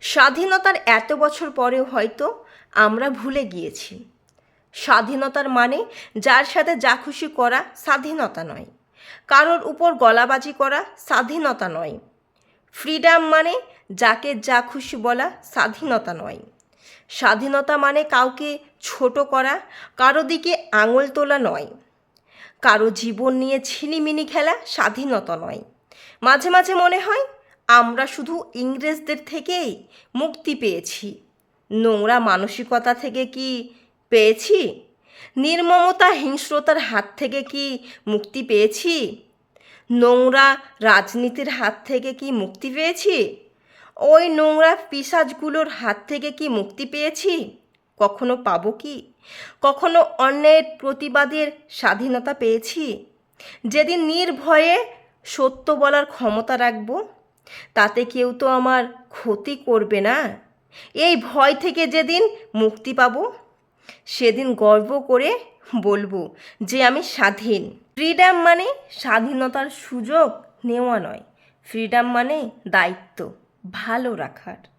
স্বাধীনতার এত বছর পরেও হয়তো আমরা ভুলে গিয়েছি। স্বাধীনতার মানে যার সাথে যা খুশি করা স্বাধীনতা নয়। কারোর উপর গলাবাজি করা স্বাধীনতা নয়। ফ্রিডম মানে যাকে যা খুশি বলা স্বাধীনতা নয়। স্বাধীনতা মানে কাউকে ছোট করা, কারও দিকে আঙুল তোলা নয়। কারও জীবন নিয়ে ছিনিমিনি খেলা স্বাধীনতা নয়। মাঝে মাঝে মনে হয় আমরা শুধু ইংরেজদের থেকেই মুক্তি পেয়েছি। নোংরা মানসিকতা থেকে কি পেয়েছি? নির্মমতা হিংস্রতার হাত থেকে কি মুক্তি পেয়েছি? নোংরা রাজনীতির হাত থেকে কি মুক্তি পেয়েছি? ওই নোংরা পিসাজগুলোর হাত থেকে কি মুক্তি পেয়েছি? কখনো পাবো কি? কখনো অন্যের প্রতিবাদের স্বাধীনতা পেয়েছি? যেদিন নির্ভয়ে সত্য বলার ক্ষমতা রাখব তাতে কেউ তো আমার ক্ষতি করবে না। এই ভয় থেকে যেদিন মুক্তি পাব, সেদিন গর্ব করে বলব যে আমি স্বাধীন। ফ্রিডাম মানে স্বাধীনতার সুযোগ নেওয়া নয়। ফ্রিডাম মানে দায়িত্ব ভালো রাখার।